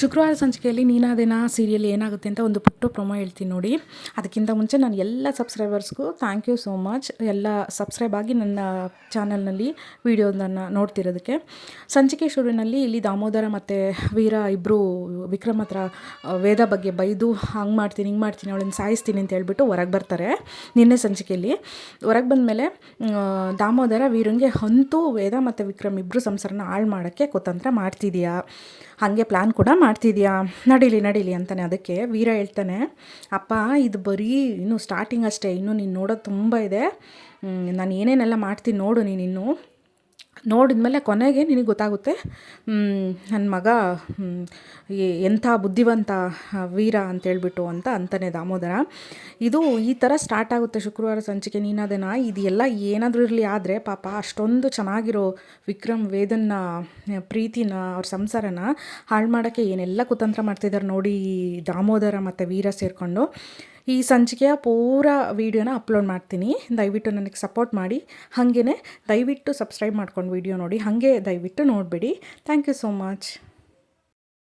ಶುಕ್ರವಾರ ಸಂಚಿಕೆಯಲ್ಲಿ ನೀನಾದೇನ ಸೀರಿಯಲ್ ಏನಾಗುತ್ತೆ ಅಂತ ಒಂದು ಪುಟ್ಟು ಪ್ರೊಮೋ ಹೇಳ್ತೀನಿ ನೋಡಿ. ಅದಕ್ಕಿಂತ ಮುಂಚೆ ನಾನು ಎಲ್ಲ ಸಬ್ಸ್ಕ್ರೈಬರ್ಸ್ಗೂ ಥ್ಯಾಂಕ್ ಯು ಸೋ ಮಚ್ ಎಲ್ಲ ಸಬ್ಸ್ಕ್ರೈಬ್ ಆಗಿ ನನ್ನ ಚಾನಲ್ನಲ್ಲಿ ವಿಡಿಯೋದನ್ನು ನೋಡ್ತಿರೋದಕ್ಕೆ. ಸಂಚಿಕೆ ಶುರುವಿನಲ್ಲಿ ಇಲ್ಲಿ ದಾಮೋದರ ಮತ್ತು ವೀರ ಇಬ್ಬರು ವಿಕ್ರಮ್ ಹತ್ರ ವೇದ ಬಗ್ಗೆ ಬೈದು, ಹಂಗೆ ಮಾಡ್ತೀನಿ, ಹಿಂಗೆ ಮಾಡ್ತೀನಿ, ಅವಳನ್ನು ಸಾಯಿಸ್ತೀನಿ ಅಂತ ಹೇಳ್ಬಿಟ್ಟು ಹೊರಗೆ ಬರ್ತಾರೆ ನಿನ್ನೆ ಸಂಚಿಕೆಯಲ್ಲಿ. ಹೊರಗೆ ಬಂದಮೇಲೆ ದಾಮೋದರ ವೀರಂಗೆ ಅಂತೂ ವೇದ ಮತ್ತು ವಿಕ್ರಮ್ ಇಬ್ಬರು ಸಂಸಾರನ ಹಾಳು ಮಾಡೋಕ್ಕೆ ಕುತಂತ್ರ ಮಾಡ್ತಿದೀಯಾ? ಹಾಗೆ ಪ್ಲ್ಯಾನ್ ಕೂಡ ಮಾಡ್ತಿದ್ಯಾ? ನಡೀಲಿ ನಡೀಲಿ ಅಂತಾನೆ ಅದಕ್ಕೆ ವೀರ ಹೇಳ್ತಾನೆ, ಅಪ್ಪ, ಇದು ಬರೀ ಇನ್ನು ಸ್ಟಾರ್ಟಿಂಗ್ ಅಷ್ಟೇ, ಇನ್ನೂ ನೀನು ನೋಡೋದು ತುಂಬ ಇದೆ. ನಾನು ಏನೇನೆಲ್ಲ ಮಾಡ್ತೀನಿ ನೋಡು ನೀನು ಇನ್ನು. ನೋಡಿದ್ಮೇಲೆ ಕೊನೆಗೆ ನಿನಗೆ ಗೊತ್ತಾಗುತ್ತೆ ನನ್ನ ಮಗ ಎಂಥ ಬುದ್ಧಿವಂತ ವೀರ ಅಂತೇಳ್ಬಿಟ್ಟು ಅಂತ ಅಂತಾನೆ ದಾಮೋದರ. ಇದು ಈ ಥರ ಸ್ಟಾರ್ಟ್ ಆಗುತ್ತೆ ಶುಕ್ರವಾರ ಸಂಚಿಕೆ ನೀನದನ್ನ ಇದು ಎಲ್ಲ ಏನಾದರೂ ಇರಲಿ, ಆದರೆ ಪಾಪ ಅಷ್ಟೊಂದು ಚೆನ್ನಾಗಿರೋ ವಿಕ್ರಮ್, ವೇದನ್ನ, ಪ್ರೀತಿನ, ಅವ್ರ ಸಂಸಾರನ ಹಾಳು ಮಾಡೋಕ್ಕೆ ಏನೆಲ್ಲ ಕುತಂತ್ರ ಮಾಡ್ತಿದ್ದಾರೆ ನೋಡಿ ದಾಮೋದರ ಮತ್ತು ವೀರ ಸೇರಿಕೊಂಡು. ಈ ಸಂಚಿಕೆಯ ಪೂರ ವೀಡಿಯೋನ ಅಪ್ಲೋಡ್ ಮಾಡ್ತೀನಿ. ದಯವಿಟ್ಟು ನನಗೆ ಸಪೋರ್ಟ್ ಮಾಡಿ. ಹಾಗೇ ದಯವಿಟ್ಟು ಸಬ್ಸ್ಕ್ರೈಬ್ ಮಾಡ್ಕೊಂಡು ವೀಡಿಯೋ ನೋಡಿ. ಹಾಗೆ ದಯವಿಟ್ಟು ನೋಡಬೇಡಿ. Thank you so much.